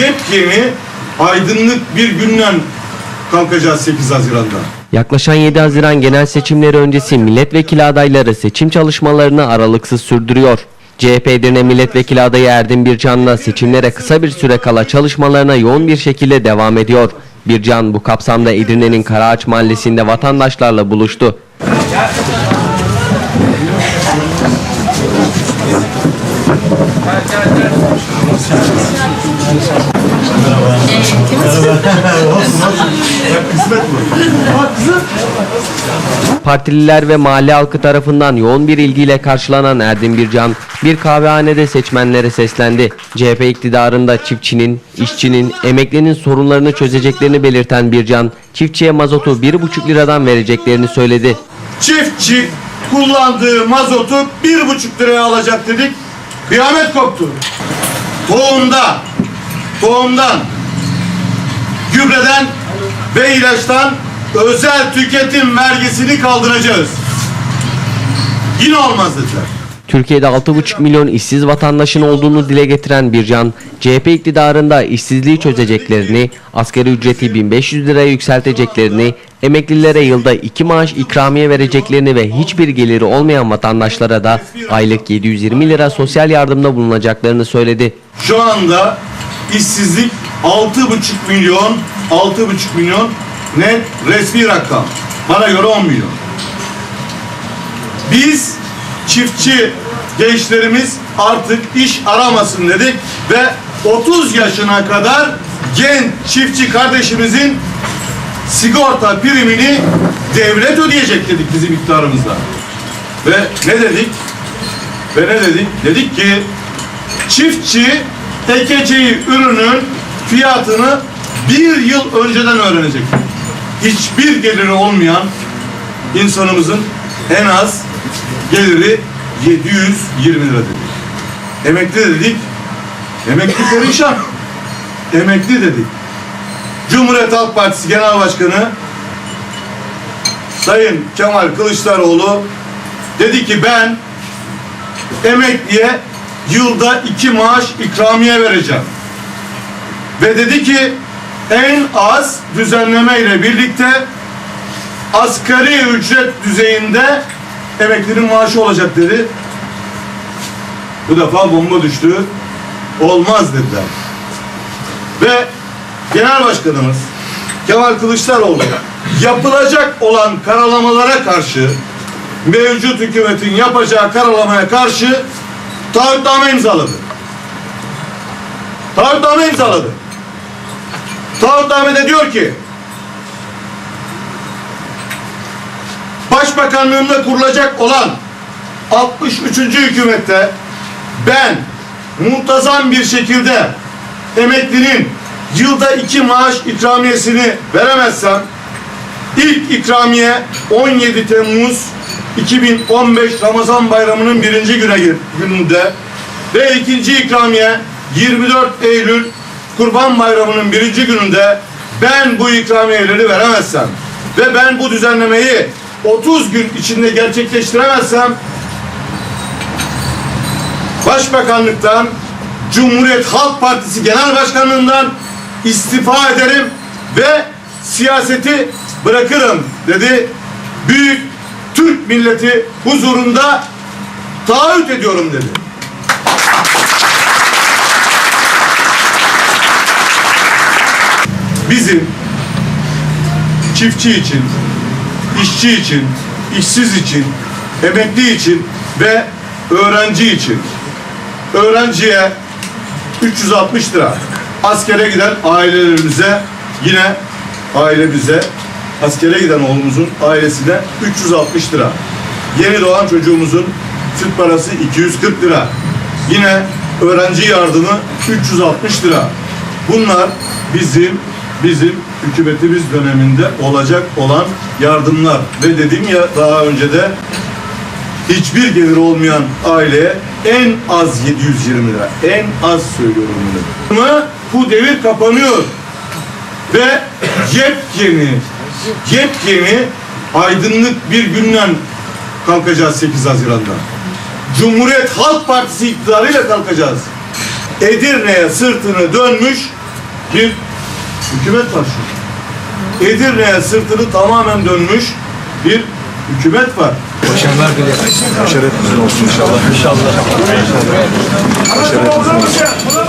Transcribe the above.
yepyeni aydınlık bir günden kalkacağız 8 Haziran'da. Yaklaşan 7 Haziran genel seçimleri öncesi milletvekili adayları seçim çalışmalarını aralıksız sürdürüyor. CHP Edirne Milletvekili adayı Erdin Bircan'la seçimlere kısa bir süre kala çalışmalarına yoğun bir şekilde devam ediyor. Bircan bu kapsamda Edirne'nin Karaağaç Mahallesi'nde vatandaşlarla buluştu. Partililer ve mahalle halkı tarafından yoğun bir ilgiyle karşılanan Erdin Bircan bir kahvehanede seçmenlere seslendi. CHP iktidarında çiftçinin, işçinin, emeklinin sorunlarını çözeceklerini belirten Bircan, çiftçiye mazotu 1,5 liradan vereceklerini söyledi. Çiftçi kullandığı mazotu bir buçuk liraya alacak dedik. Kıyamet koptu. Tohumda, tohumdan, gübreden ve ilaçtan özel tüketim vergisini kaldıracağız. Yine olmaz dediler. Türkiye'de 6,5 milyon işsiz vatandaşın olduğunu dile getiren Bircan, CHP iktidarında işsizliği çözeceklerini, asgari ücreti 1500 liraya yükselteceklerini, emeklilere yılda 2 maaş ikramiye vereceklerini ve hiçbir geliri olmayan vatandaşlara da aylık 720 lira sosyal yardımda bulunacaklarını söyledi. Şu anda işsizlik 6,5 milyon, 6,5 milyon net resmi rakam. Bana göre 10 milyon. Biz çiftçi gençlerimiz artık iş aramasın dedik ve 30 yaşına kadar genç çiftçi kardeşimizin sigorta primini devlet ödeyecek dedik bizim iktidarımızda. Ve ne dedik? Ve ne dedik? Dedik ki çiftçi ekeceği ürünün fiyatını bir yıl önceden öğrenecek. Hiçbir geliri olmayan insanımızın en az geliri 720 lira dedik. Emekli dedik. Emekli perişan. Emekli dedik. Cumhuriyet Halk Partisi Genel Başkanı Sayın Kemal Kılıçdaroğlu dedi ki ben emekliye yılda iki maaş ikramiye vereceğim. Ve dedi ki en az düzenleme ile birlikte asgari ücret düzeyinde emeklinin maaşı olacak dedi. Bu defa bomba düştü. Olmaz dediler. Ve Genel Başkanımız Kemal Kılıçdaroğlu yapılacak olan karalamalara karşı mevcut hükümetin yapacağı karalamaya karşı taahhütname imzaladı. Taahhütname imzaladı. Taahhütnamede diyor ki Başbakanlığımda kurulacak olan 63. hükümette ben muntazam bir şekilde emeklinin yılda iki maaş ikramiyesini veremezsem ilk ikramiye 17 Temmuz 2015 Ramazan bayramının birinci güne gününde ve ikinci ikramiye 24 Eylül Kurban Bayramı'nın birinci gününde ben bu ikramiyeleri veremezsem ve ben bu düzenlemeyi 30 gün içinde gerçekleştiremezsem Başbakanlıktan Cumhuriyet Halk Partisi Genel Başkanlığından istifa ederim ve siyaseti bırakırım dedi. Büyük Türk milleti huzurunda taahhüt ediyorum dedi. Bizim çiftçi için, işçi için, işsiz için, emekli için ve öğrenci için öğrenciye 360 lira, askere giden ailelerimize yine ailemize askere giden oğlumuzun ailesine 360 lira. Yeni doğan çocuğumuzun süt parası 240 lira. Yine öğrenci yardımı 360 lira. Bunlar bizim bizim hükümetimiz döneminde olacak olan yardımlar ve dedim ya daha önce de hiçbir gelir olmayan aileye en az 720 lira. En az söylüyorum bunu. Ama bu devir kapanıyor. Ve yepyeni, yepyeni aydınlık bir günden kalkacağız 8 Haziran'da. Cumhuriyet Halk Partisi iktidarıyla kalkacağız. Edirne'ye sırtını dönmüş bir hükümet var şu. Edirne'ye sırtını tamamen dönmüş bir hükümet var. Başarılar dilerim. Başarı olsun inşallah. İnşallah. Başarı hepimizin olsun.